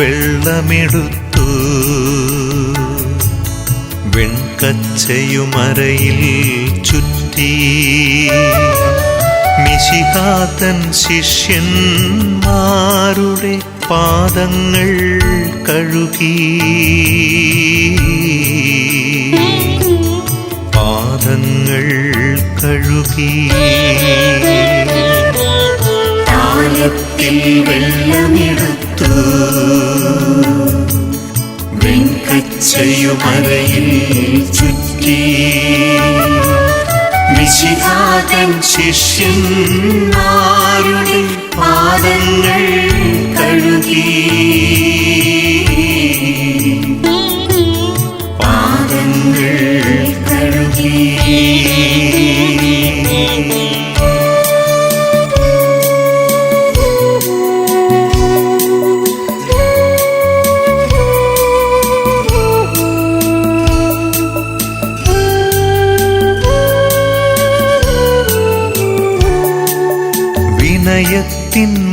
വെള്ളമെടുത്തു. വെൺകച്ചയുമറയിൽ ചുറ്റി. മിശിഹാതൻ ശിഷ്യന്മാരുടെ പാദങ്ങൾ കഴുകി. പാദങ്ങൾ കഴുകി. താലത്തിൽ വെള്ളമെടുത്തു വെൺകച്ചയുമരയിൽ ചുറ്റി മിശിഹാതൻ ശിഷ്യന്മാരുടെ പാദങ്ങൾ കഴുകി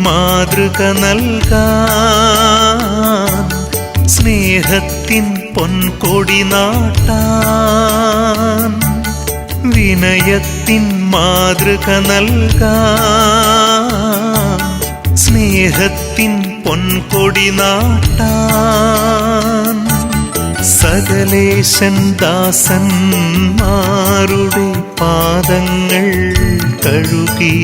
മാതൃക നൽകാൻ സ്നേഹത്തിൻ പൊൻകൊടി നാട്ടാൻ വിനയത്തിൻ മാതൃക നൽകാൻ സ്നേഹത്തിൻ പൊൻകൊടി നാട്ടാൻ സകലേശൻ ദാസന്മാരുടെ പാദങ്ങൾ കഴുകി.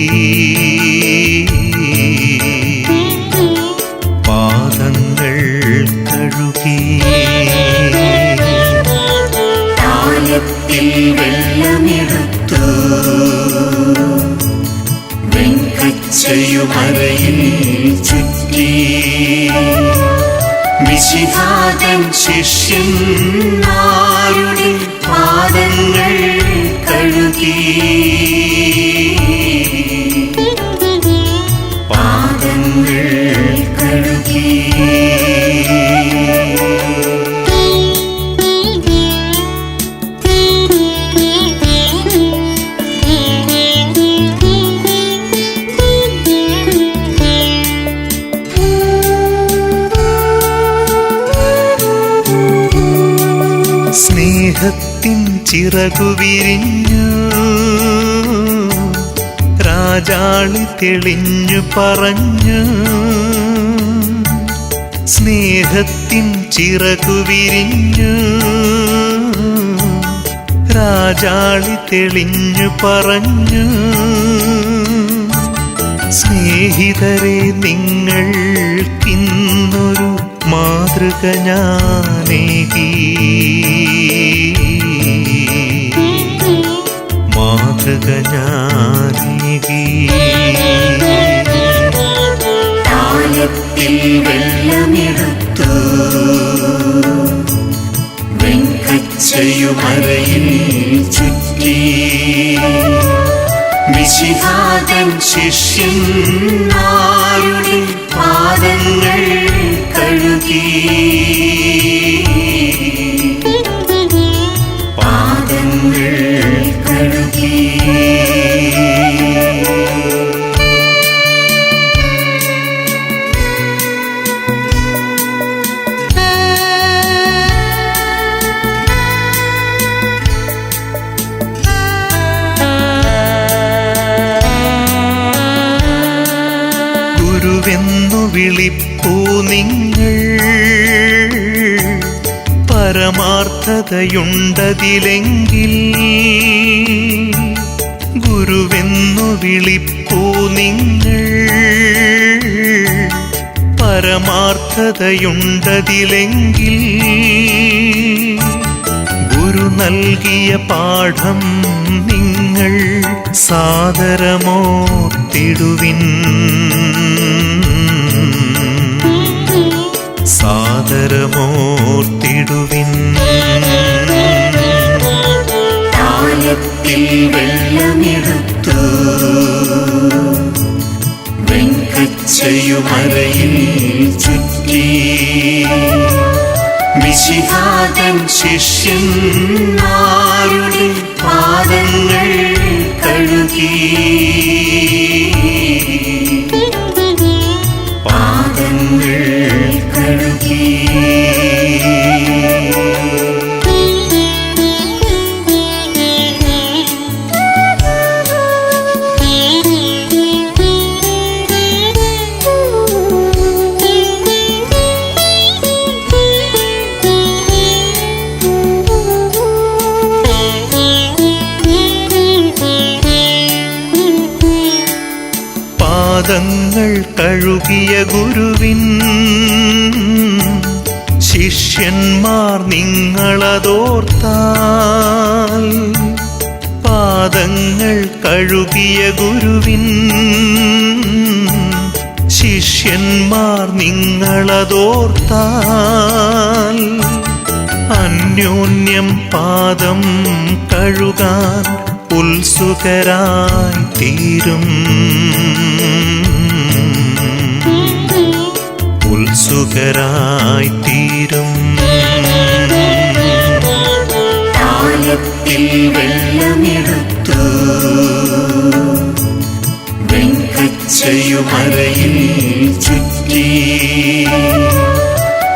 വെൺകച്ചയുമരയിൽ ചുറ്റി. വിശിഹാതൻ ആരുടെ പാദങ്ങൾ കഴുകി. സ്നേഹത്തിൻ ചിറകു വിരിഞ്ഞു. രാജാളി തെളിഞ്ഞു പറഞ്ഞു. സ്നേഹത്തിൻ ചിറകു വിരിഞ്ഞു. രാജാളി തെളിഞ്ഞു പറഞ്ഞു. സ്നേഹിതരെ നിങ്ങൾക്കിന്നൊരു മാതൃക ഞാനേകി. മാതൃക ഞാനേകി താലത്തിൽ വെള്ളമെടുത്തു. വെൺകച്ചയുമരയിൽ ചുറ്റി. വിശിഹാതൻ ശിഷ്യൻ പാദങ്ങൾ ഗുരുവെന്നു വിളിപ്പൂ നിങ്ങൾ. പരമാർത്ഥതയുണ്ടതിലെങ്കിൽ ഗുരുവെന്നു വിളിപ്പൂ നിങ്ങൾ. പരമാർത്ഥതയുണ്ടതിലെങ്കിൽ ഗുരു നൽകിയ പാഠം നിങ്ങൾ സാദരമോർത്തിടുവിൻ. സാദരമോർത്തിടുവിൻ. താലത്തിൽ വെള്ളമെടുത്തു. വെൺകച്ചയുമരയിൽ ചുറ്റി. വിശിഹാതൻ ശിഷ്യന്മാരുടെ പാദങ്ങൾ പാദങ്ങൾ കഴുകിയ ഗുരുവിൻ ശിഷ്യന്മാർ നിങ്ങളതോർത്താൽ പാദങ്ങൾ കഴുകിയ ഗുരുവിൻ ശിഷ്യന്മാർ നിങ്ങളതോർത്താൽ അന്യോന്യം പാദം കഴുകാൻ ഉത്സുകരായി തീരും. ഉത്സുകരായി തീരും. താലത്തിൽ വെള്ളമെടുത്തു. വെങ്കച്ചയുമറയിൽ ചുറ്റി.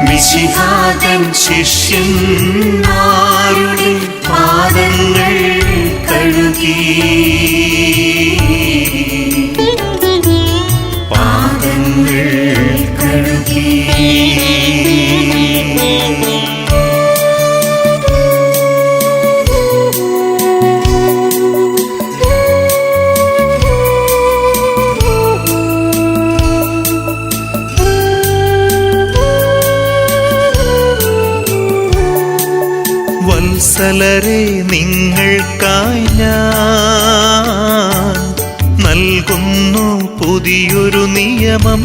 മിശിഹാതൻ ശിഷ്യന്മാരുടെ പാദങ്ങൾ കഴുകി. വത്സലരെ നിങ്ങൾക്കായി ഞാൻ നൽകുന്നു പുതിയൊരു നിയമം.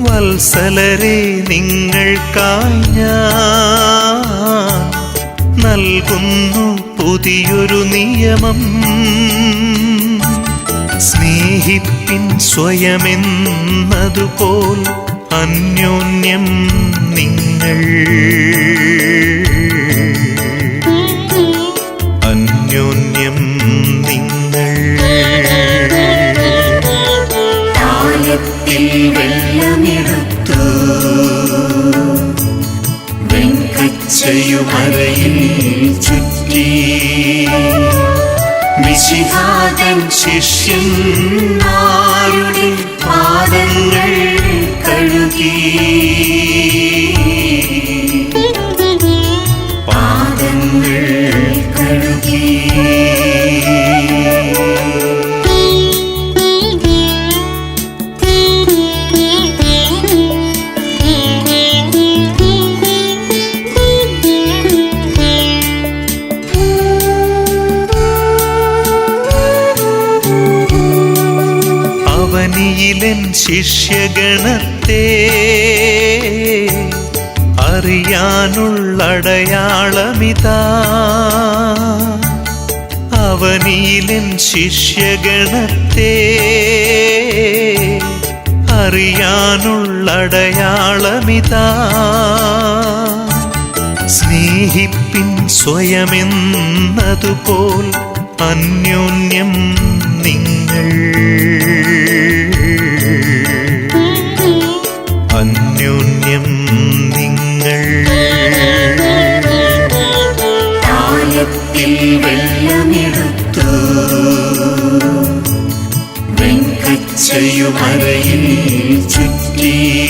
വത്സലരെ നിങ്ങൾക്കായി ഞാൻ നൽകുന്നു പുതിയൊരു നിയമം. സ്നേഹിപ്പിൻ സ്വയമെന്നതുപോൽ അന്യോന്യം നിങ്ങൾ വെങ്കച്ചയുമറയിൽ ചുറ്റി. മിശിഹാതൻ ശിഷ്യൻ പാദങ്ങൾ കഴുകി. പാദങ്ങൾ അവനിയിലൻ ശിഷ്യഗണത്തെ അറിയാനുള്ളടയാളമിതാ. അവനിയിലൻ ശിഷ്യഗണത്തെ അറിയാനുള്ളടയാളമിതാ. സ്നേഹിപ്പിൻ സ്വയമെന്നതുപോൽ അന്യോന്യം നിങ്ങൾ. അന്യോന്യം നിങ്ങൾ. താലത്തിൽ വെള്ളമെടുത്തു. വെങ്കച്ചയുമറയിൽ ചുറ്റി.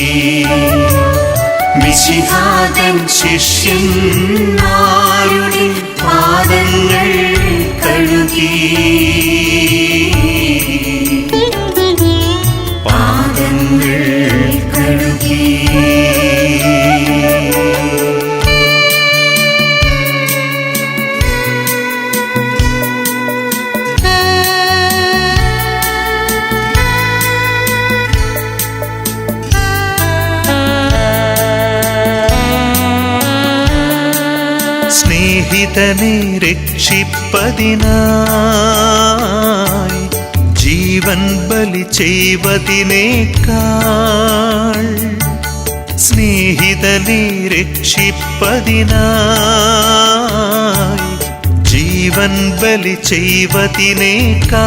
ശിഷ്യൻ ആരുടെ പാദങ്ങൾ കഴുകി സ്നേഹിതനെ രക്ഷിപ്പതിനായി ജീവൻ ബലി ചെയ്വതിനേക്കാൾ സ്നേഹിതനെ രക്ഷിപ്പതിനായി ജീവൻ ബലി ചെയ്വതിനേക്കാൾ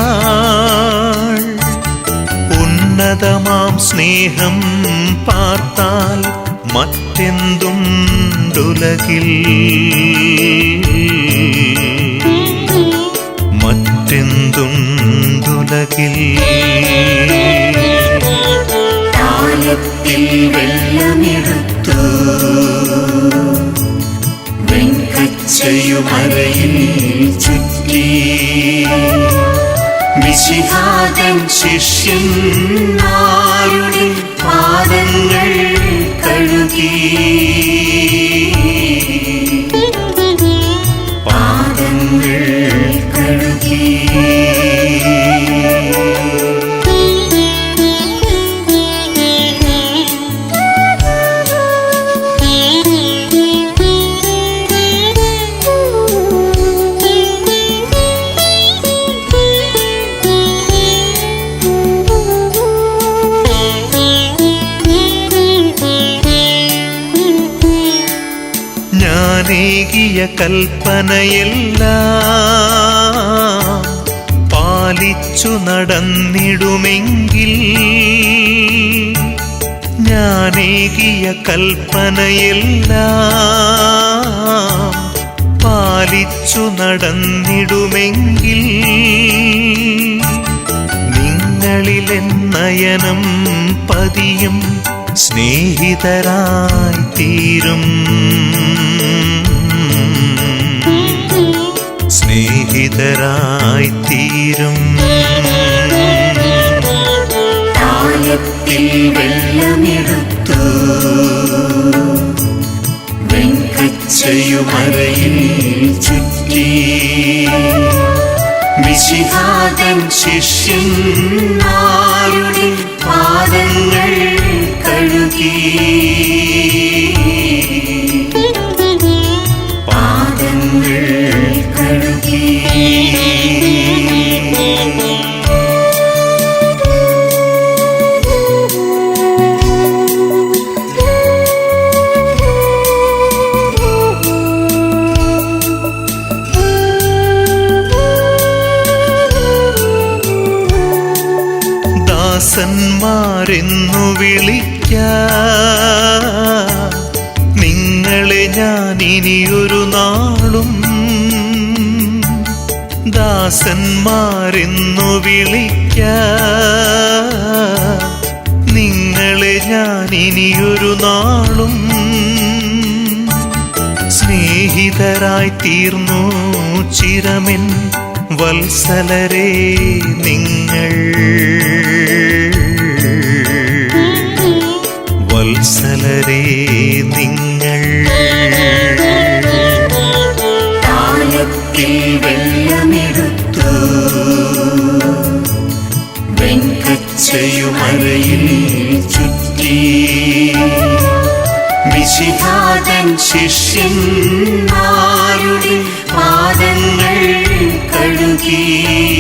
ഉന്നതമാം സ്നേഹം പാർത്താൽ മറ്റെന്തുണ്ടുലകിൽ? മറ്റെന്തുണ്ടുലകിൽ? താലത്തിൽ വെള്ളമെടുത്തു. വെങ്കച്ചയുമറയിൽ ചുറ്റി. ശിഷ്യൻ പാദങ്ങൾ കഴുകി ഞാനേകിയ കൽപ്പനയല്ല പാലിച്ചു നടന്നിടുമെങ്കിൽ ഞാനേകിയ കൽപ്പനയല്ല പാലിച്ചു നടന്നിടുമെങ്കിൽ നിങ്ങളിലെന്നയനം പതിയും സ്നേഹിതരായി തീരും സ്നേഹിതരായി തീരും വെള്ളമെടുത്തു. വെങ്കച്ചയുമറയിൽ ചുറ്റി. വിശിഹാതൻ ശിഷ്യന്മാരുടെ പാദങ്ങൾ കഴുകി. ദാസന്മാരെന്നു വിളിക്ക? നിങ്ങളെ ഞാൻ ഇനിയൊരു നാളും ദാസന്മാരെന്നു വിളിക്ക? നിങ്ങളെ ഞാൻ ഇനിയൊരു നാളും സ്നേഹിതരായി തീർന്നു ചിരമെൻ വത്സലരേ നിങ്ങൾ. വത്സലരെ നിങ്ങൾ വെള്ളമെടുത്തു. വെങ്കച്ചയുമറയിൽ ചുറ്റി. മിശിഹാതൻ ശിഷ്യന്മാരുടെ പാദങ്ങൾ കഴുകി.